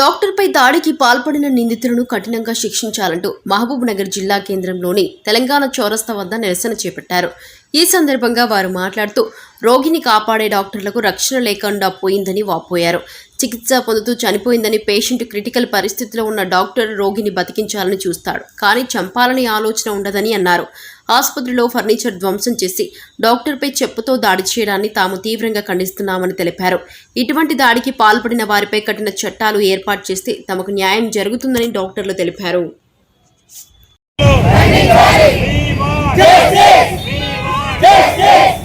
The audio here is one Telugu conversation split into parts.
డాక్టర్పై దాడికి పాల్పడిన నిందితులను కఠినంగా శిక్షించాలంటూ మహబూబ్ నగర్ జిల్లా కేంద్రంలోని తెలంగాణ చౌరస్తా వద్ద నిరసన చేపట్టారు. ఈ సందర్భంగా వారు మాట్లాడుతూ రోగిని కాపాడే డాక్టర్లకు రక్షణ లేకుండా పోయిందని వాపోయారు. చికిత్స పొందుతూ చనిపోయిందని పేషెంట్ క్రిటికల్ పరిస్థితిలో ఉన్న డాక్టర్ రోగిని బతికించాలని చూస్తాడు. కానీ చంపాలని ఆలోచన ఉండదని అన్నారు. ఆసుపత్రిలో ఫర్నిచర్ ధ్వంసం చేసి డాక్టర్పై చెప్పుతో దాడి చేయడాన్ని తాము తీవ్రంగా ఖండిస్తున్నామని తెలిపారు. ఇటువంటి దాడికి పాల్పడిన వారిపై కఠిన చట్టాలు ఏర్పాటు చేస్తే తమకు న్యాయం జరుగుతుందని డాక్టర్లు తెలిపారు. We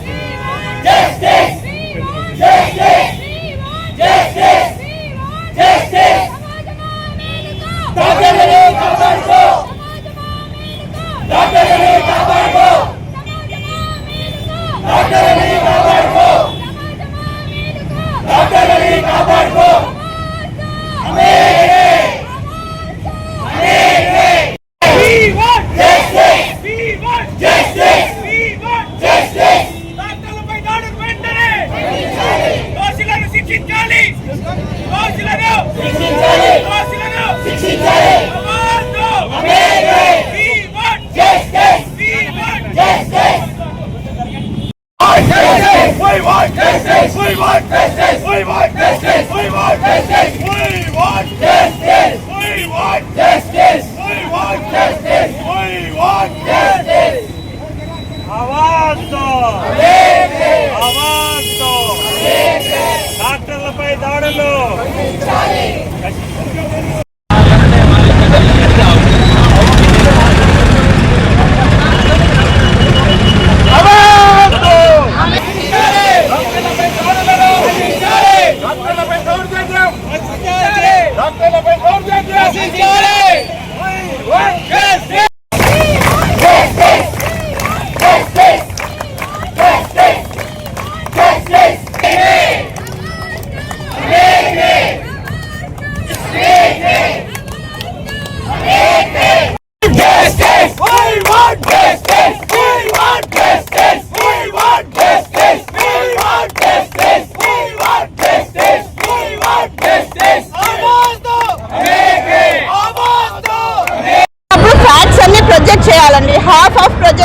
fighting! Let's go,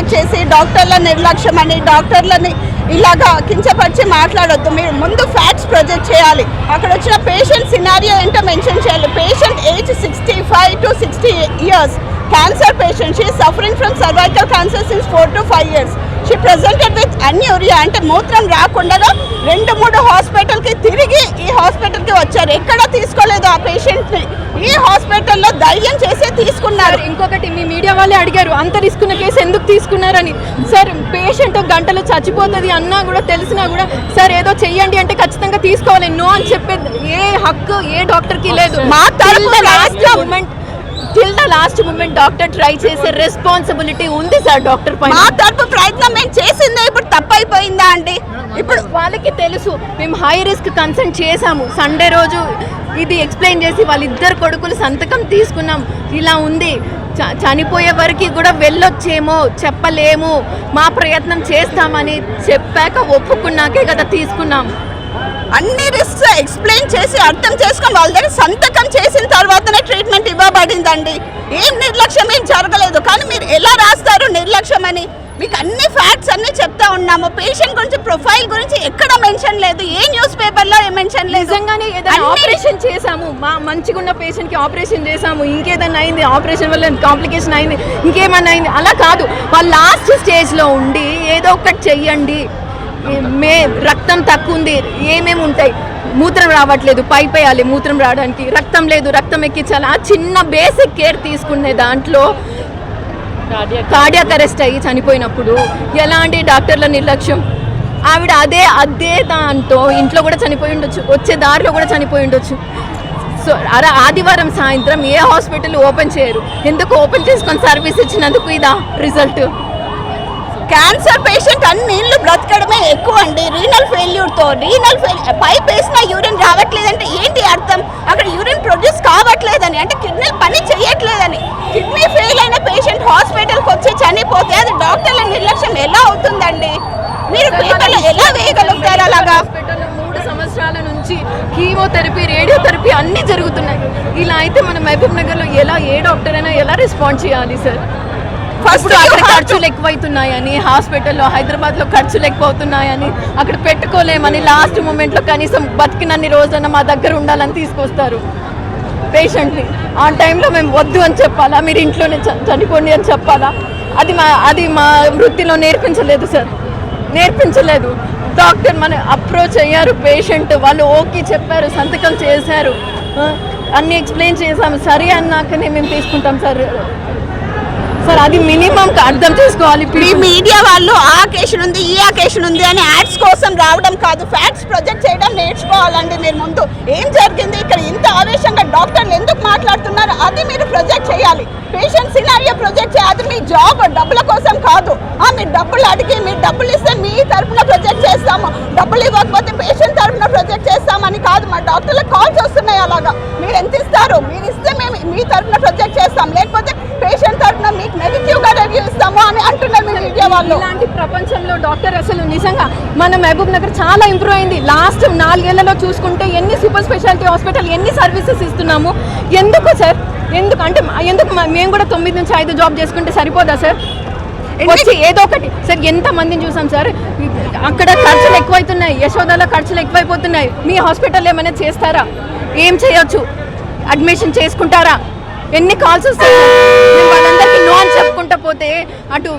half చేసి డాక్టర్ల నిర్లక్ష్యం అని డాక్టర్లని ఇలాగా కించపరిచి మాట్లాడొద్దు. మీరు ముందు ఫ్యాక్ట్స్ ప్రొజెక్ట్ చేయాలి. అక్కడ వచ్చిన పేషెంట్ సినారియో ఏంటో మెన్షన్ చేయాలి. Patient age sixty five to sixty years cancer patient she suffering from cervical cancer since four to five years she presented with anuria అంటే మూత్రం రాకుండా రెండు మూడు హాస్పిటల్కి తిరిగి ఈ హాస్పిటల్కి వచ్చారు. ఎక్కడ తీసుకోలేదు ఆ పేషెంట్ని ఈ హాస్పిటల్లో ధైర్యం చేసే తీసుకున్నారు. ఇంకొకటి మీ మీడియా వాళ్ళే అడిగారు అంత రిస్క్ ఉన్న కేసు ఎందుకు తీసుకున్నారని? సార్ పేషెంట్ ఒక గంటలో చచ్చిపోతుంది అన్నా కూడా తెలిసినా కూడా సార్ ఏదో చెయ్యండి అంటే ఖచ్చితంగా తీసుకోవాలి. నో అని చెప్పేది ఏ హక్కు ఏ డాక్టర్కి లేదు. మా లాస్ట్ రాష్ట్రం- moment till the last moment doctor try చేసే రెస్పాన్సిబిలిటీ ఉంది సార్ డాక్టర్ పైన. మా తరపు ప్రయత్నం మేము చేసిందే ఇప్పుడు తప్పైపోయిందా అండి? ఇప్పుడు వాళ్ళకి తెలుసు మేము హై రిస్క్ కన్సల్ట్ చేసాము సండే రోజు ఇది ఎక్స్ప్లెయిన్ చేసి వాళ్ళిద్దరు కొడుకులు సంతకం తీసుకున్నాం. ఇలా ఉంది. చనిపోయే వరకు కూడా వెళ్ళొచ్చేమో చెప్పలేము. మా ప్రయత్నం చేస్తామని చెప్పాక ఒప్పుకున్నాకే కదా తీసుకున్నాం. అన్ని రిస్క్స్ ఎక్స్ప్లెయిన్ చేసి అర్థం చేసుకొని వాళ్ళ దగ్గర సంతకం చేసిన తర్వాతనే ట్రీట్మెంట్ ఇవ్వబడిందండి. ఏం నిర్లక్ష్యం ఏం జరగలేదు. కానీ మీరు ఎలా రాస్తారు నిర్లక్ష్యం అని? మీకు అన్ని ఫ్యాక్ట్స్ అన్ని చెప్తా ఉన్నాము. పేషెంట్ గురించి ప్రొఫైల్ గురించి ఎక్కడ మెన్షన్ లేదు. ఏ న్యూస్ పేపర్లో మెన్షన్ లేదు. నిజంగానే ఏదైనా ఆపరేషన్ చేసాము మా మంచిగా ఉన్న పేషెంట్కి ఆపరేషన్ చేసాము ఇంకేదైనా అయింది ఆపరేషన్ వల్ల కాంప్లికేషన్ అయింది ఇంకేమన్నా అయింది. అలా కాదు. వాళ్ళు లాస్ట్ స్టేజ్లో ఉండి ఏదో ఒకటి చెయ్యండి. మే రక్తం తక్కువ ఉంది ఏమేమి ఉంటాయి? మూత్రం రావట్లేదు పైప్ వేయాలి మూత్రం రావడానికి. రక్తం లేదు రక్తం ఎక్కించాలి. ఆ చిన్న బేసిక్ కేర్ తీసుకునే దాంట్లో కార్డియాక్ అరెస్ట్ అయ్యి చనిపోయినప్పుడు ఎలాంటి డాక్టర్ల నిర్లక్ష్యం? ఆవిడ అదే అదే దాంతో ఇంట్లో కూడా చనిపోయి ఉండొచ్చు వచ్చే దారిలో కూడా చనిపోయి ఉండొచ్చు. సో అలా ఆదివారం సాయంత్రం ఏ హాస్పిటల్ ఓపెన్ చేయరు? ఎందుకు ఓపెన్ చేసుకొని సర్వీస్ ఇచ్చినందుకు ఇదా రిజల్ట్? క్యాన్సర్ పేషెంట్ అన్ని నీళ్ళు బ్రతకడమే ఎక్కువ అండి. రీనల్ ఫెయిల్యూర్తో రీనల్ పైప్ వేసిన యూరిన్ రావట్లేదంటే ఏంటి అర్థం? అక్కడ యూరిన్ ప్రొడ్యూస్ కావట్లేదని అంటే కిడ్నీ పని చేయట్లేదని. కిడ్నీ ఫెయిల్ అయిన పేషెంట్ హాస్పిటల్కి వచ్చి చనిపోతే అది డాక్టర్ల నిర్లక్ష్యం ఎలా అవుతుందండి? మీరు పేపర్లో ఎలా వేయగలుగుతారు అలాగా? హాస్పిటల్లో మూడు సంవత్సరాల నుంచి కీమోథెరపీ రేడియోథెరపీ అన్నీ జరుగుతున్నాయి. ఇలా అయితే మన మహబూబ్ నగర్లో ఎలా ఏ డాక్టర్ అయినా ఎలా రెస్పాండ్ చేయాలి సార్? ఫస్ట్ ఇప్పుడు అక్కడ ఖర్చులు ఎక్కువైతున్నాయని హాస్పిటల్లో హైదరాబాద్లో ఖర్చులు ఎక్కువ అవుతున్నాయని అక్కడ పెట్టుకోలేమని లాస్ట్ మూమెంట్లో కనీసం బతికినన్ని రోజులన్నా మా దగ్గర ఉండాలని తీసుకొస్తారు పేషెంట్ని. ఆ టైంలో మేము వద్దు అని చెప్పాలా? మీరు ఇంట్లోనే చనిపోండి అని చెప్పాలా? అది మా అది మా వృత్తిలో నేర్పించలేదు సార్. నేర్పించలేదు. డాక్టర్ మన అప్రోచ్ అయ్యారు పేషెంట్. వాళ్ళు ఓకే చెప్పారు సంతకం చేశారు. అన్నీ ఎక్స్ప్లెయిన్ చేసాము సరే అన్నాకనే మేము తీసుకుంటాం సార్. సార్ అది మినిమం అర్థం చేసుకోవాలి మీ మీడియా వాళ్ళు ఆ అకేషన్ ఉంది ఈ అకేషన్ ఉంది అని యాడ్స్ కోసం రావడం కాదు. ఫ్యాక్ట్స్ ప్రొజెక్ట్ చేయడం నేర్చుకోవాలండి మీరు ముందు. ఏం జరిగింది? ఇక్కడ ఇంత ఆవేశంగా డాక్టర్లు ఎందుకు మాట్లాడుతున్నారు? అది మీరు ప్రొజెక్ట్ చేయాలి. పేషెంట్ సినారియో ప్రొజెక్ట్ చేయాలి మీ జాబ్ డబ్బుల కోసం కాదు. మీరు డబ్బులు అడిగి మీరు డబ్బులు ఇస్తే మీ తరఫున ప్రొజెక్ట్ చేస్తాము. డబ్బులు ఇవ్వకపోతే పేషెంట్ తరఫున ప్రొజెక్ట్ చేస్తామని కాదు మా డాక్టర్లకు కాల్స్ వస్తున్నాయి అలాగా. మీరు ఎంత ఇస్తారు? మీరు ఇస్తే మేము మీ తరఫున ప్రొజెక్ట్ చేస్తాం. లేకపోతే పేషెంట్ తరఫున మీకు నెగిటివ్గా రివ్యూ ఇస్తాము అని అంటున్నారు మీ మీడియా వాళ్ళు. ఇలాంటి ప్రపంచంలో డాక్టర్ అసలు నిజంగా మన మహబూబ్ నగర్ చాలా ఇంప్రూవ్ అయింది. లాస్ట్ నాలుగేళ్ళలో చూసుకుంటే ఎన్ని సూపర్ స్పెషాలిటీ హాస్పిటల్ ఎన్ని సర్వీసెస్ ఇస్తున్నాము? ఎందుకు సార్? ఎందుకు అంటే ఎందుకు మేము కూడా తొమ్మిది నుంచి ఐదు జాబ్ చేసుకుంటే సరిపోదా సార్ వచ్చి ఏదో ఒకటి. సార్ ఎంత మందిని చూసాం సార్ అక్కడ ఖర్చులు ఎక్కువైతున్నాయి యశోదాలో ఖర్చులు ఎక్కువైపోతున్నాయి. మీ హాస్పిటల్ ఏమైనా చేస్తారా? ఏం చేయొచ్చు? అడ్మిషన్ చేసుకుంటారా? ఎన్ని కాల్స్ వస్తాయి వాళ్ళందరికీ నో అని చెప్పుకుంటా పోతే అటు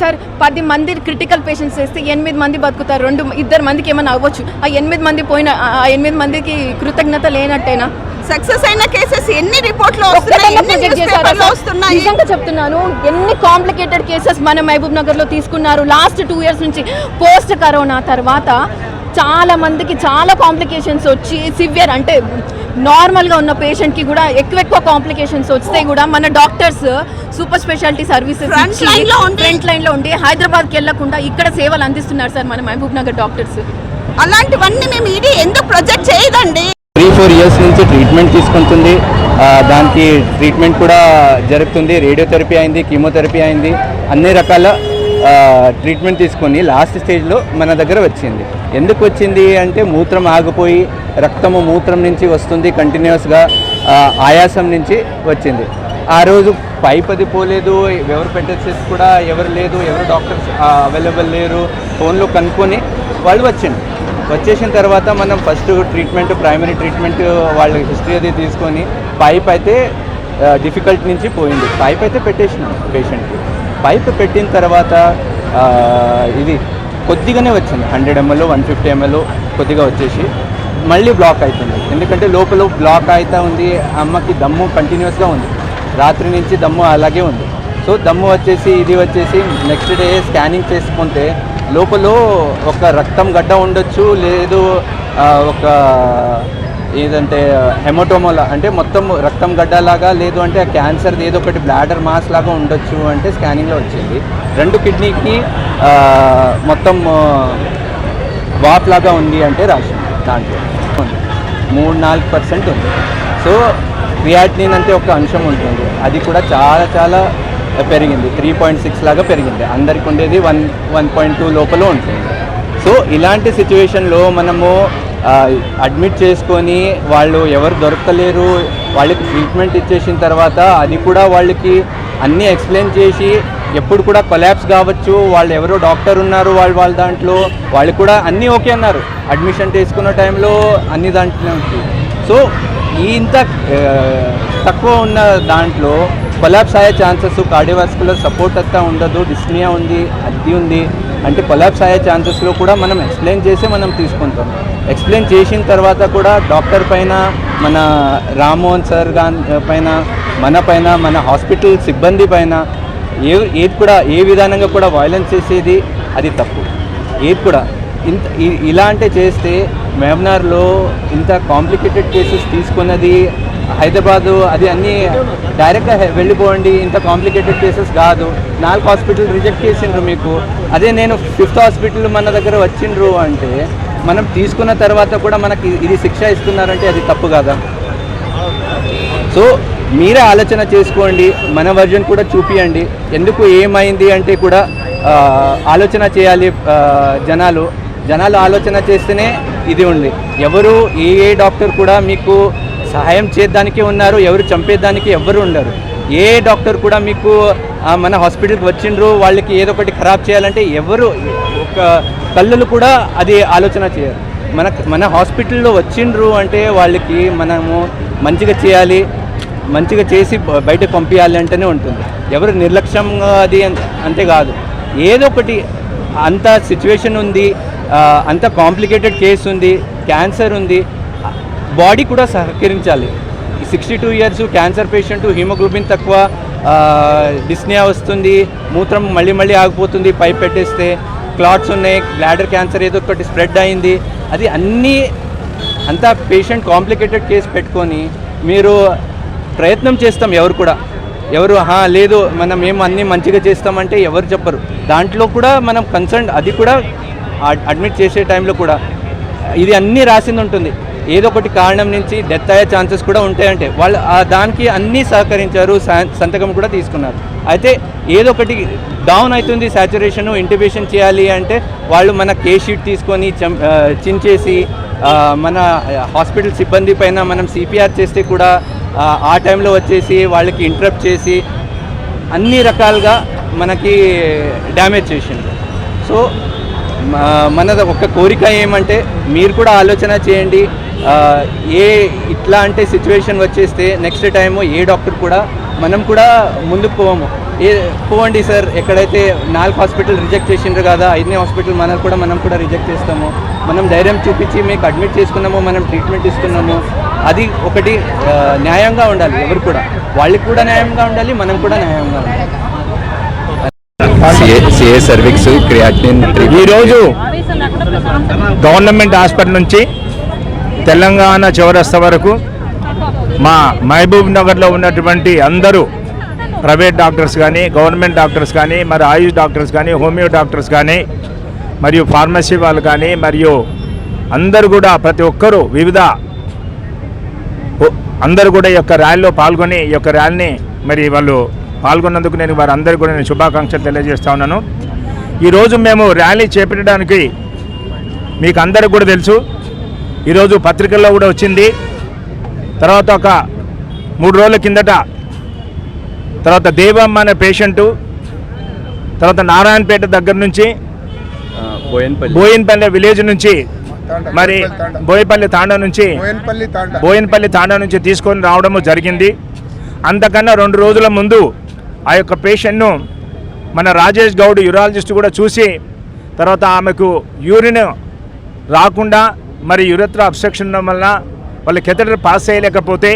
సార్ పది మంది క్రిటికల్ పేషెంట్స్ వేస్తే ఎనిమిది మంది బతుకుతారు. రెండు ఇద్దరు మందికి ఏమైనా అవ్వచ్చు. ఆ ఎనిమిది మంది పోయిన ఆ ఆ ఎనిమిది మందికి కృతజ్ఞత లేనట్టేనా? సక్సెస్ అయిన కేసెస్ ఎన్ని రిపోర్ట్లు వస్తున్నాయి నిజంగా చెప్తున్నాను ఎన్ని కాంప్లికేటెడ్ కేసెస్ మన మహబూబ్ నగర్లో తీసుకున్నారు? లాస్ట్ టూ ఇయర్స్ నుంచి పోస్ట్ కరోనా తర్వాత చాలా మందికి చాలా కాంప్లికేషన్స్ వచ్చి సివియర్ అంటే నార్మల్గా ఉన్న పేషెంట్కి కూడా ఎక్కువ ఎక్కువ కాంప్లికేషన్స్ వస్తే కూడా మన doctors super speciality services front లైన్లో ఉండి. హైదరాబాద్కి వెళ్ళకుండా ఇక్కడ సేవలు అందిస్తున్నారు సార్ మన మహబూబ్ నగర్ డాక్టర్స్ అలాంటివన్నీ మేము ఇది ఎందుకు ప్రొజెక్ట్ చేయదండి? త్రీ ఫోర్ ఇయర్స్ నుంచి ట్రీట్మెంట్ తీసుకుంటుంది. దానికి ట్రీట్మెంట్ కూడా జరుగుతుంది. రేడియోథెరపీ అయింది కీమోథెరపీ అయింది. అన్ని రకాల ట్రీట్మెంట్ తీసుకొని లాస్ట్ స్టేజ్లో మన దగ్గర వచ్చింది. ఎందుకు వచ్చింది అంటే మూత్రం ఆగిపోయి రక్తము మూత్రం నుంచి వస్తుంది కంటిన్యూస్గా ఆయాసం నుంచి వచ్చింది. ఆ రోజు పైప్ అది పోలేదు ఎవరు పెట్టేసేసి కూడా ఎవరు లేదు ఎవరు డాక్టర్స్ అవైలబుల్ లేరు ఫోన్లో కనుక్కొని వాళ్ళు వచ్చింది వచ్చేసిన తర్వాత మనం ఫస్ట్ ట్రీట్మెంట్ ప్రైమరీ ట్రీట్మెంట్ వాళ్ళ హిస్టరీ అది తీసుకొని పైప్ అయితే డిఫికల్ట్ నుంచి పోయింది. పైప్ అయితే పెట్టేసినాం పేషెంట్కి. పైప్ పెట్టిన తర్వాత ఇది కొద్దిగానే వచ్చింది. Hundred ML one fifty ML కొద్దిగా వచ్చేసి మళ్ళీ బ్లాక్ అవుతుంది ఎందుకంటే లోపల బ్లాక్ అవుతా ఉంది అమ్మకి దమ్ము కంటిన్యూస్గా ఉంది. రాత్రి నుంచి దమ్ము అలాగే ఉంది. సో దమ్ము వచ్చేసి ఇది వచ్చేసి నెక్స్ట్ డే స్కానింగ్ చేసుకుంటే లోపల ఒక రక్తం గడ్డ ఉండొచ్చు లేదు ఒక ఏదంటే హెమోటోమోలా అంటే మొత్తం రక్తం గడ్డలాగా లేదు అంటే క్యాన్సర్ ఏదో ఒకటి బ్లాడర్ మాస్ లాగా ఉండొచ్చు అంటే స్కానింగ్లో వచ్చింది. రెండు కిడ్నీకి మొత్తం వాప్ లాగా ఉంది అంటే రాసింది దాంట్లో. మూడు నాలుగు పర్సెంట్ ఉంది. సో క్రియాటినిన్ అంటే ఒక అంశం ఉంటుంది. అది కూడా చాలా చాలా పెరిగింది. త్రీ పాయింట్ సిక్స్ లాగా పెరిగింది. అందరికి ఉండేది వన్ వన్ పాయింట్ టూ లోపల ఉంటుంది. సో ఇలాంటి సిచ్యువేషన్లో మనము అడ్మిట్ చేసుకొని వాళ్ళు ఎవరు దొరకలేరు వాళ్ళకి ట్రీట్మెంట్ ఇచ్చేసిన తర్వాత అది కూడా వాళ్ళకి అన్నీ ఎక్స్ప్లెయిన్ చేసి ఎప్పుడు కూడా కొలాబ్స్ కావచ్చు. వాళ్ళు ఎవరో డాక్టర్ ఉన్నారు వాళ్ళు వాళ్ళ దాంట్లో. వాళ్ళు కూడా అన్నీ ఓకే అన్నారు. అడ్మిషన్ తీసుకున్న టైంలో అన్ని దాంట్లో సో ఇంత తక్కువ ఉన్న దాంట్లో కొలాబ్స్ అయ్యే ఛాన్సెస్ కార్డియోవాస్కులర్ సపోర్ట్ అంతా ఉండదు డిస్నియా ఉంది అది ఉంది. అంటే కొలాబ్స్ అయ్యే ఛాన్సెస్లో కూడా మనం ఎక్స్ప్లెయిన్ చేసి మనం తీసుకుంటాం. ఎక్స్ప్లెయిన్ చేసిన తర్వాత కూడా డాక్టర్ పైన మన రామ్మోహన్ సార్ గాన్ పైన మన పైన మన హాస్పిటల్ సిబ్బంది పైన ఏ ఏది కూడా ఏ విధానంగా కూడా వైలెన్స్ చేసేది అది తప్పు. ఏది కూడా. ఇంత ఇలా అంటే చేస్తే మేమ్నార్లో ఇంత కాంప్లికేటెడ్ కేసెస్ తీసుకున్నది హైదరాబాదు అది అన్నీ డైరెక్ట్గా వెళ్ళిపోండి ఇంత కాంప్లికేటెడ్ కేసెస్ కాదు. నాలుగు హాస్పిటల్ రిజెక్ట్ చేసిండ్రు మీకు. అదే నేను ఫిఫ్త్ హాస్పిటల్ మన దగ్గర వచ్చిండ్రు అంటే మనం తీసుకున్న తర్వాత కూడా మనకి ఇది శిక్ష ఇస్తున్నారంటే అది తప్పు కదా? సో మీరే ఆలోచన చేసుకోండి మన వర్జన్ కూడా చూపియండి. ఎందుకు ఏమైంది అంటే కూడా ఆలోచన చేయాలి జనాలు. జనాలు ఆలోచన చేస్తేనే ఇది ఉంది. ఎవరు ఏ ఏ డాక్టర్ కూడా మీకు సహాయం చేద్దానికి ఉన్నారు ఎవరు చంపేదానికి ఎవరు ఉండరు. ఏ డాక్టర్ కూడా మీకు మన హాస్పిటల్కి వచ్చిండ్రు వాళ్ళకి ఏదో ఒకటి ఖరాబ్ చేయాలంటే ఎవరు ఒక కళ్ళలు కూడా అది ఆలోచన చేయరు. మన మన హాస్పిటల్లో వచ్చిండ్రు అంటే వాళ్ళకి మనము మంచిగా చేయాలి మంచిగా చేసి బయటకు పంపించాలి అంటేనే ఉంటుంది. ఎవరు నిర్లక్ష్యంగా అది అంతేకాదు ఏదో ఒకటి అంత సిచ్యువేషన్ ఉంది అంత కాంప్లికేటెడ్ కేసు ఉంది క్యాన్సర్ ఉంది బాడీ కూడా సహకరించాలి. Sixty two years cancer patient haemoglobin తక్కువ డిస్నియా వస్తుంది మూత్రం మళ్ళీ మళ్ళీ ఆగిపోతుంది పైప్ పెట్టేస్తే క్లాట్స్ ఉన్నాయి బ్లాడర్ క్యాన్సర్ ఏదో ఒకటి స్ప్రెడ్ అయింది. అది అన్నీ అంతా పేషెంట్ కాంప్లికేటెడ్ కేసు పెట్టుకొని మీరు ప్రయత్నం చేస్తాం ఎవరు కూడా. ఎవరు హా లేదు మనం మేము అన్నీ మంచిగా చేస్తామంటే ఎవరు చెప్పరు. దాంట్లో కూడా మనం కన్సర్న్ అది కూడా అడ్మిట్ చేసే టైంలో కూడా. ఇది అన్నీ రాసింది ఉంటుంది. ఏదో ఒకటి కారణం నుంచి డెత్ అయ్యే ఛాన్సెస్ కూడా ఉంటాయంటే వాళ్ళు ఆ దానికి అన్నీ సహకరించారు సంతకం కూడా తీసుకున్నారు. అయితే ఏదో ఒకటి డౌన్ అవుతుంది సాచురేషన్ ఇంటిబేషన్ చేయాలి అంటే వాళ్ళు మన కే షీట్ తీసుకొని చం- చించేసి మన హాస్పిటల్ సిబ్బంది పైన మనం సిపిఆర్ చేస్తే కూడా ఆ, టైంలో వచ్చేసి వాళ్ళకి ఇంటరప్ట్ చేసి అన్ని రకాలుగా మనకి డ్యామేజ్ చేసింది సో మన మనది ఒక కోరిక ఏమంటే మీరు కూడా ఆలోచన చేయండి ఆ, ఏ ఇట్లాంటి సిచ్యువేషన్ వచ్చేస్తే నెక్స్ట్ టైము ఏ డాక్టర్ కూడా మనం కూడా ముందుకు పోవము ఏ పోవండి సార్ ఎక్కడైతే నాలుగు హాస్పిటల్ రిజెక్ట్ చేసిండ్రు కదా ఐదనే హాస్పిటల్ మనకు కూడా మనం కూడా రిజెక్ట్ చేస్తాము. మనం ధైర్యం చూపించి మీకు అడ్మిట్ చేసుకున్నాము మనం ట్రీట్మెంట్ ఇస్తున్నాము. అది ఒకటి న్యాయంగా ఉండాలి ఎవరు కూడా. వాళ్ళకి కూడా న్యాయంగా ఉండాలి మనం కూడా న్యాయంగా ఉండాలి. సిఏ సర్వీక్స్ క్రియాటిన్ ఈరోజు గవర్నమెంట్ హాస్పిటల్ నుంచి తెలంగాణ చౌరస్తా వరకు మా మహబూబ్ నగర్లో ఉన్నటువంటి అందరూ ప్రైవేట్ డాక్టర్స్ కానీ గవర్నమెంట్ డాక్టర్స్ కానీ మరి ఆయుష్ డాక్టర్స్ కానీ హోమియో డాక్టర్స్ కానీ మరియు ఫార్మసీ వాళ్ళు కానీ మరియు అందరూ కూడా ప్రతి ఒక్కరూ వివిధ అందరు అందరూ కూడా ఈ యొక్క ర్యాలీలో పాల్గొని ఈ యొక్క ర్యాలీని మరి వాళ్ళు పాల్గొన్నందుకు నేను వారందరికీ కూడా నేను శుభాకాంక్షలు తెలియజేస్తా ఉన్నాను. ఈరోజు మేము ర్యాలీ చేపట్టడానికి మీకు అందరికి కూడా తెలుసు. ఈరోజు పత్రికల్లో కూడా వచ్చింది. తర్వాత ఒక మూడు రోజుల కిందట తర్వాత దేవమ్మ అనే పేషెంటు తర్వాత నారాయణపేట దగ్గర నుంచి బోయన్పల్లి. విలేజ్ నుంచి మరి బోయపల్లి తాండా నుంచి బోయన్పల్లి తాండా. బోయినపల్లి తాండా నుంచి తీసుకొని రావడము జరిగింది. అంతకన్నా రెండు రోజుల ముందు ఆ యొక్క పేషెంట్ను మన రాజేష్ గౌడ్ యూరాలజిస్ట్ కూడా చూసి తర్వాత ఆమెకు యూరిన్ రాకుండా మరి యురత్ర అబ్స్ట్రక్షన్ ఉండడం వల్ల వాళ్ళ కెథటర్ పాస్ చేయలేకపోతే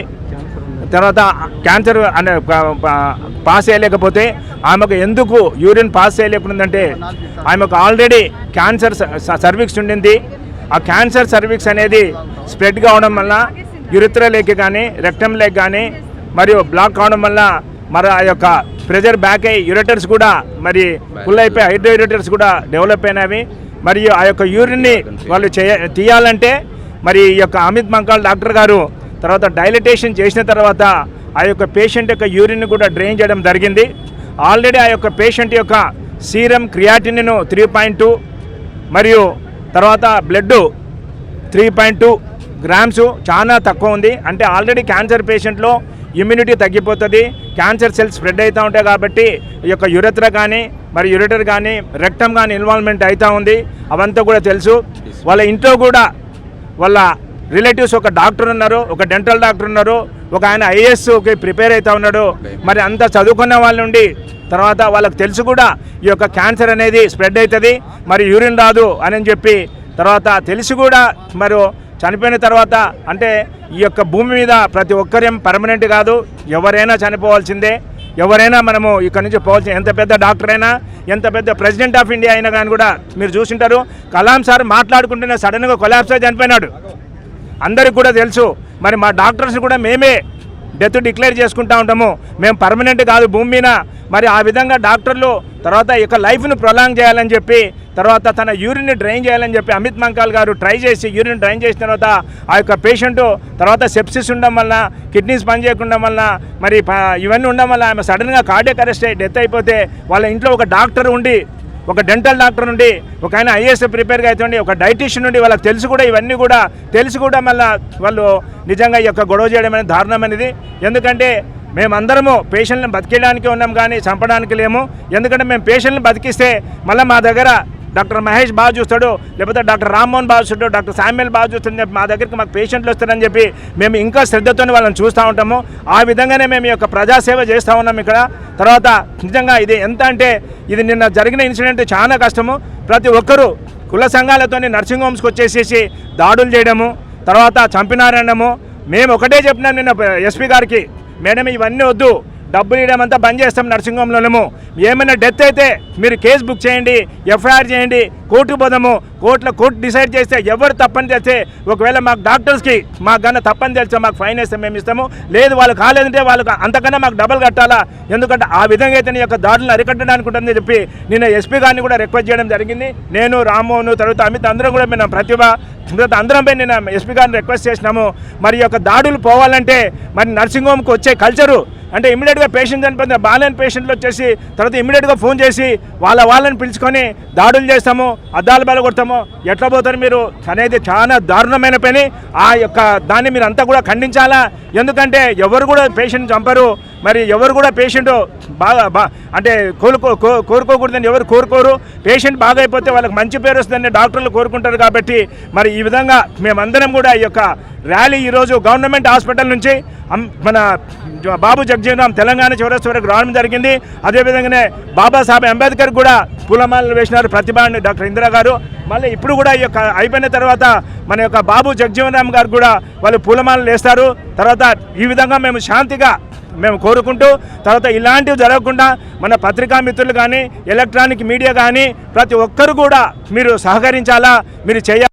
తర్వాత క్యాన్సర్ అనే పాస్ చేయలేకపోతే ఆమెకు ఎందుకు యూరిన్ పాస్ చేయలేకుందంటే ఆమెకు ఆల్రెడీ క్యాన్సర్ సర్వీక్స్ ఉండింది. ఆ క్యాన్సర్ సర్వీక్స్ అనేది స్ప్రెడ్ కావడం వల్ల యురిత్ర లేక్ కానీ రెక్టమ్ లేక్ కానీ మరియు బ్లాక్ కావడం వల్ల మరి ఆ యొక్క ప్రెజర్ బ్యాక్ అయ్యి యురేటర్స్ కూడా మరి ఫుల్ అయిపోయి హైడ్రో యురేటర్స్ కూడా డెవలప్ అయినవి. మరియు ఆ యొక్క యూరిన్ని వాళ్ళు చేయ తీయాలంటే మరి ఈ యొక్క అమిత్ మంకాల్ డాక్టర్ గారు తర్వాత డైలటేషన్ చేసిన తర్వాత ఆ యొక్క పేషెంట్ యొక్క యూరిన్ కూడా డ్రైన్ చేయడం జరిగింది. ఆల్రెడీ ఆ యొక్క పేషెంట్ యొక్క సీరం క్రియాటిన్ను త్రీ పాయింట్ టూ మరియు తర్వాత blood three point two grams చాలా తక్కువ ఉంది. అంటే ఆల్రెడీ క్యాన్సర్ పేషెంట్లో ఇమ్యూనిటీ తగ్గిపోతుంది క్యాన్సర్ సెల్స్ స్ప్రెడ్ అవుతూ ఉంటాయి కాబట్టి ఈ యొక్క యురత్ర కానీ మరి యురేటర్ కానీ రక్తం కానీ ఇన్వాల్వ్మెంట్ అవుతూ ఉంది. అవంతా కూడా తెలుసు. వాళ్ళ ఇంట్లో కూడా వాళ్ళ రిలేటివ్స్ ఒక డాక్టర్ ఉన్నారు ఒక డెంటల్ డాక్టర్ ఉన్నారు ఒక ఆయన ఐఏఎస్కి ప్రిపేర్ అవుతూ ఉన్నాడు. మరి అంత చదువుకున్న వాళ్ళ నుండి తర్వాత వాళ్ళకి తెలుసు కూడా ఈ యొక్క క్యాన్సర్ అనేది స్ప్రెడ్ అవుతుంది మరి యూరిన్ రాదు అని చెప్పి తర్వాత తెలిసి కూడా మరి చనిపోయిన తర్వాత అంటే ఈ యొక్క భూమి మీద ప్రతి ఒక్కరేం పర్మనెంట్ కాదు. ఎవరైనా చనిపోవాల్సిందే. ఎవరైనా మనము ఇక్కడ నుంచి పోవాల్సిన ఎంత పెద్ద డాక్టర్ అయినా ఎంత పెద్ద ప్రెసిడెంట్ ఆఫ్ ఇండియా అయినా కానీ కూడా మీరు చూసింటారు. కలాం సార్ మాట్లాడుకుంటేనే సడన్గా కొలాబ్స్ అయి చనిపోయినాడు. అందరికి కూడా తెలుసు. మరి మా డాక్టర్స్ కూడా మేమే డెత్ డిక్లేర్ చేసుకుంటా ఉంటాము. మేము పర్మనెంట్ కాదు. భూమి మీద మరి ఆ విధంగా డాక్టర్లు తర్వాత యొక్క లైఫ్ను ప్రొలాంగ్ చేయాలని చెప్పి తర్వాత తన యూరిన్ని డ్రైన్ చేయాలని చెప్పి అమిత్ మంకాల్ గారు ట్రై చేసి యూరిన్ డ్రైన్ చేసిన తర్వాత ఆ యొక్క పేషెంట్ తర్వాత సెప్సిస్ ఉండడం వల్ల కిడ్నీస్ పనిచేయకుండా వల్ల మరి ఇవన్నీ ఉండడం వల్ల ఆమె సడన్గా కార్డియక్ అరెస్ట్ అయ్యి డెత్ అయిపోతే వాళ్ళ ఇంట్లో ఒక డాక్టర్ ఉండి ఒక డెంటల్ డాక్టర్ నుండి ఒక ఆయన ఐఏఎస్ ప్రిపేర్గా అవుతుంది ఒక డైటీషియన్ నుండి వాళ్ళకి తెలుసు కూడా ఇవన్నీ కూడా తెలిసి కూడా మళ్ళీ వాళ్ళు నిజంగా ఈ యొక్క గొడవ చేయడం అనేది దారుణం అనేది. ఎందుకంటే మేమందరము పేషెంట్లను బతికేయడానికి ఉన్నాం కానీ చంపడానికి లేము. ఎందుకంటే మేము పేషెంట్ని బతికిస్తే మళ్ళీ మా దగ్గర డాక్టర్ మహేష్ బాగా చూస్తాడు లేకపోతే డాక్టర్ రామ్మోహన్ బాగా చూస్తాడు డాక్టర్ శామ్యుల్ బాగా చూస్తుంది మా దగ్గరికి మాకు పేషెంట్లు వస్తారని చెప్పి మేము ఇంకా శ్రద్ధతో వాళ్ళని చూస్తూ ఉంటాము. ఆ విధంగానే మేము ఈ యొక్క ప్రజాసేవ చేస్తూ ఉన్నాం ఇక్కడ. తర్వాత నిజంగా ఇది ఎంత అంటే ఇది నిన్న జరిగిన ఇన్సిడెంట్ చాలా కష్టము. ప్రతి ఒక్కరూ కుల సంఘాలతో నర్సింగ్ హోమ్స్కి వచ్చేసేసి దాడులు చేయడము తర్వాత చంపినారనము మేము ఒకటే చెప్పినాం నిన్న ఎస్పీ గారికి మేడం ఇవన్నీ వద్దు. డబ్బులు ఇవ్వడం అంతా బంద్ చేస్తాం నర్సింగ్ ఏమైనా డెత్ అయితే మీరు కేసు బుక్ చేయండి ఎఫ్ఐఆర్ చేయండి కోర్టు పోదాము కోర్టులో కోర్టు డిసైడ్ చేస్తే ఎవరు తప్పని చేస్తే ఒకవేళ మాకు డాక్టర్స్కి మాకు కన్నా తప్పని తెలిస్తే మాకు ఫైన్ వేస్తే మేము ఇస్తాము. లేదు వాళ్ళు కాలేదంటే వాళ్ళకి అంతకన్నా మాకు డబ్బులు కట్టాలా? ఎందుకంటే ఆ విధంగా అయితే నీ యొక్క దాడులను అరికట్టడానికి ఉంటుందని చెప్పి నిన్న ఎస్పీ గారిని కూడా రిక్వెస్ట్ చేయడం జరిగింది. నేను రామ్మోహన్ తర్వాత అమిత్ అందరం కూడా మేము ప్రతిభ తర్వాత అందరం పోయి నేను ఎస్పీ గారిని రిక్వెస్ట్ చేసినాము. మరి యొక్క దాడులు పోవాలంటే మరి నర్సింగ్ హోమ్కి వచ్చే కల్చరు అంటే ఇమీడియట్గా పేషెంట్ చనిపోయిన బాగాలేని పేషెంట్లు వచ్చేసి తర్వాత ఇమీడియట్గా ఫోన్ చేసి వాళ్ళ వాళ్ళని పిలుచుకొని దాడులు చేస్తాము అద్దాలు బల కొడతాము ఎట్లా పోతారు మీరు? అనేది చాలా దారుణమైన పని. ఆ యొక్క దాన్ని మీరు అంతా కూడా ఖండించాలా? ఎందుకంటే ఎవరు కూడా పేషెంట్ చంపరు. మరి ఎవరు కూడా పేషెంట్ బాగా బా అంటే కోరుకో కోరుకోకూడదని ఎవరు కోరుకోరు. పేషెంట్ బాగా అయిపోతే వాళ్ళకి మంచి పేరు వస్తుందని డాక్టర్లు కోరుకుంటారు కాబట్టి మరి ఈ విధంగా మేమందరం కూడా ఈ యొక్క ర్యాలీ ఈరోజు గవర్నమెంట్ హాస్పిటల్ నుంచి మన బాబు జగజీవన్ తెలంగాణ చౌరస్తా వరకు రావడం జరిగింది. అదేవిధంగానే బాబాసాహెబ్ అంబేద్కర్ కూడా పూలమాలలు వేసినారు. ప్రతిభని డాక్టర్ ఇందిరా గారు. మళ్ళీ ఇప్పుడు కూడా ఈ యొక్క అయిపోయిన తర్వాత మన యొక్క బాబు జగజీవన్ రామ్ గారు కూడా వాళ్ళు పూలమాలలు వేస్తారు. తర్వాత ఈ విధంగా మేము శాంతిగా మేము కోరుకుంటూ తర్వాత ఇలాంటివి జరగకుండా మన పత్రికా మిత్రులు కానీ ఎలక్ట్రానిక్ మీడియా కానీ ప్రతి ఒక్కరు కూడా మీరు సహకరించాలా మీరు చేయాలి?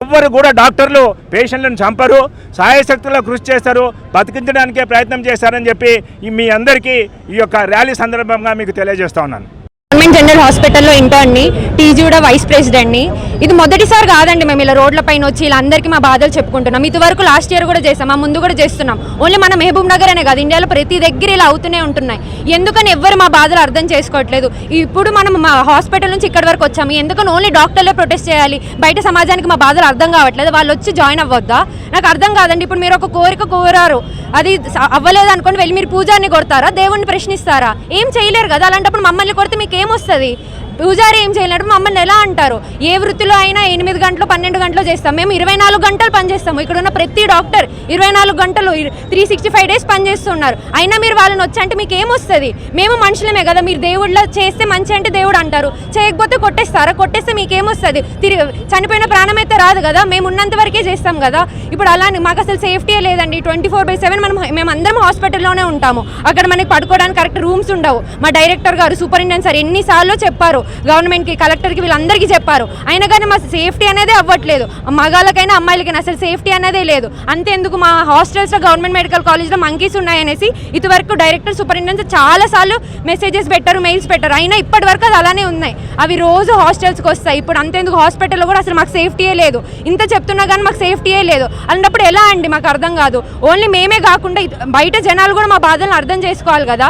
ఎవ్వరు కూడా డాక్టర్లు పేషెంట్లను చంపరు సాయశక్తుల్లో కృషి చేస్తారు బతికించడానికే ప్రయత్నం చేస్తారని చెప్పి మీ అందరికీ ఈ యొక్క ర్యాలీ సందర్భంగా మీకు తెలియజేస్తా ఉన్నాను. గవర్నమెంట్ జనరల్ హాస్పిటల్లో ఇంటర్న్ని టీజీడ వైస్ ప్రెసిడెంట్ని. ఇది మొదటిసారి కాదండి మేము ఇలా రోడ్ల పైన వచ్చి ఇలా అందరికీ మా బాధలు చెప్పుకుంటున్నాం. ఇదివరకు లాస్ట్ ఇయర్ కూడా చేస్తాం మా ముందు కూడా చేస్తున్నాం. ఓన్లీ మన మహబూబ్ నగర్ అనే కాదు ఇండియాలో ప్రతి దగ్గర ఇలా అవుతూనే ఉంటున్నాయి. ఎందుకని ఎవ్వరు మా బాధలు అర్థం చేసుకోవట్లేదు. ఇప్పుడు మనం మా హాస్పిటల్ నుంచి ఇక్కడి వరకు వచ్చాము. ఎందుకని ఓన్లీ డాక్టర్లే ప్రొటెస్ట్ చేయాలి? బయట సమాజానికి మా బాధలు అర్థం కావట్లేదు. వాళ్ళు వచ్చి జాయిన్ అవ్వద్దా? నాకు అర్థం కాదండి. ఇప్పుడు మీరు ఒక కోరిక కోరారు. అది అవ్వలేదు అనుకోండి వెళ్ళి మీరు పూజారిని కొడతారా? దేవుణ్ణి ప్రశ్నిస్తారా? ఏం చేయలేరు కదా. అలాంటప్పుడు మమ్మల్ని కొడితే మీకు ఏమొస్తుంది పూజారి ఏం చేయలేడు మమ్మల్ని ఎలా అంటారు? ఏ వృత్తిలో అయినా ఎనిమిది గంటలు పన్నెండు గంటలు చేస్తాం. మేము ఇరవై నాలుగు గంటలు పనిచేస్తాము ఇక్కడ ఉన్న ప్రతి డాక్టర్ ఇరవై నాలుగు గంటలు త్రీ సిక్స్టీ ఫైవ్ డేస్ పనిచేస్తున్నారు అయినా మీరు వాళ్ళని వచ్చి అంటే మీకు ఏమొస్తుంది? మేము మనుషులమే కదా మీరు దేవుళ్ళ చేస్తే మంచి అంటే దేవుడు అంటారు. చేయకపోతే కొట్టేస్తారా? కొట్టేస్తే మీకు ఏమొస్తుంది తిరిగి చనిపోయిన ప్రాణం అయితే రాదు కదా మేము ఉన్నంత వరకే చేస్తాం కదా. ఇప్పుడు అలా మాకు అసలు సేఫ్టీ లేదండి. ట్వంటీ ఫోర్ బై సెవెన్ మనం మేము అందరం హాస్పిటల్లోనే ఉంటాము. అక్కడ మనకి పడుకోవడానికి కరెక్ట్ రూమ్స్ ఉండవు. మా డైరెక్టర్ గారు సూపరింటెండెంట్ సార్ ఎన్నిసార్లు చెప్పారు గవర్నమెంట్కి కలెక్టర్కి వీళ్ళందరికీ చెప్పారు. అయినా కానీ మా సేఫ్టీ అనేది అవ్వట్లేదు. మగాళ్ళకైనా అమ్మాయిలకైనా అసలు సేఫ్టీ అనేదే లేదు. అంతేందుకు మా హాస్టల్స్లో గవర్నమెంట్ మెడికల్ కాలేజ్లో మంకీస్ ఉన్నాయనేసి ఇదివరకు డైరెక్టర్ సూపరింటెండెంట్ చాలా సార్లు మెసేజెస్ పెట్టారు మెయిల్స్ పెట్టారు. అయినా ఇప్పటి వరకు అది అలానే ఉన్నాయి. అవి రోజు హాస్టల్స్కి వస్తాయి. ఇప్పుడు అంతేందుకు హాస్పిటల్లో కూడా అసలు మాకు సేఫ్టీయే లేదు. ఇంత చెప్తున్నా కానీ మాకు సేఫ్టీయే లేదు. అలాంటప్పుడు ఎలా అండి? మాకు అర్థం కాదు. ఓన్లీ మేమే కాకుండా బయట జనాలు కూడా మా బాధలను అర్థం చేసుకోవాలి కదా.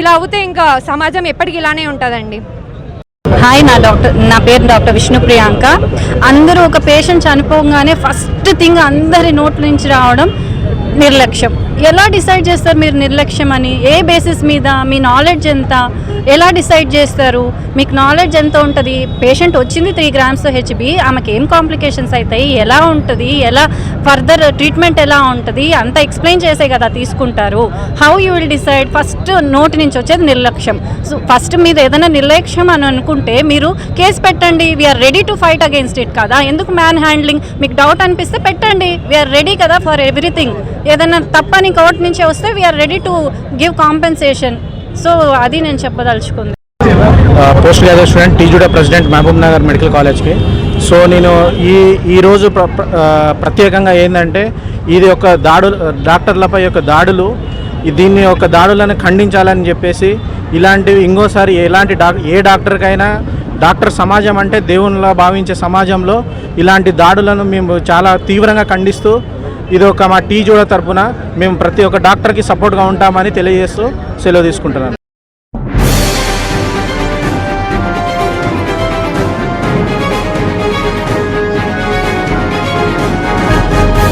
ఇలా అవుతే ఇంకా సమాజం ఎప్పటికీ ఇలానే ఉంటుందండి. హాయ్ నా డాక్టర్ నా పేరు డాక్టర్ విష్ణు ప్రియాంక అందరూ ఒక పేషెంట్ చనిపోగానే ఫస్ట్ థింగ్ అందరి నోట్ల నుంచి రావడం నిర్లక్ష్యం. ఎలా డిసైడ్ చేస్తారు మీరు నిర్లక్ష్యం అని? ఏ బేసిస్ మీద? మీ నాలెడ్జ్ ఎంత? ఎలా డిసైడ్ చేస్తారు? మీకు నాలెడ్జ్ ఎంత ఉంటుంది? పేషెంట్ వచ్చింది త్రీ గ్రామ్స్ హెచ్బి ఆమెకి ఏం కాంప్లికేషన్స్ అవుతాయి ఎలా ఉంటుంది? ఎలా ఫర్దర్ ట్రీట్మెంట్ ఎలా ఉంటుంది? అంత ఎక్స్ప్లెయిన్ చేసే కదా తీసుకుంటారు. How you will decide first నోటి నుంచి వచ్చేది నిర్లక్ష్యం. సో ఫస్ట్ మీద ఏదైనా నిర్లక్ష్యం అని అనుకుంటే మీరు కేసు పెట్టండి. We're ready to fight against it కదా? ఎందుకు మ్యాన్ హ్యాండ్లింగ్ మీకు డౌట్ అనిపిస్తే పెట్టండి. వీఆర్ రెడీ కదా ఫర్ ఎవ్రీథింగ్ ఏదైనా తప్పని కోర్ట్ నుంచి వస్తే we're ready to give compensation so అది నేను చెప్పదలుచుకుంది. Post graduate student TJUDA president Mahabubnagar medical కాలేజ్కి సో నేను ఈ ఈరోజు ప్ర ప్రత్యేకంగా ఏంటంటే ఇది ఒక దాడులు డాక్టర్లపై యొక్క దాడులు దీన్ని యొక్క దాడులను ఖండించాలని చెప్పేసి ఇలాంటివి ఇంకోసారి ఎలాంటి డాక్ ఏ డాక్టర్కైనా డాక్టర్ సమాజం అంటే దేవునిలా భావించే సమాజంలో ఇలాంటి దాడులను మేము చాలా తీవ్రంగా ఖండిస్తూ ఇది ఒక మా టీ జోడ తరపున మేము ప్రతి ఒక్క డాక్టర్కి సపోర్ట్గా ఉంటామని తెలియజేస్తూ సెలవు తీసుకుంటున్నాను.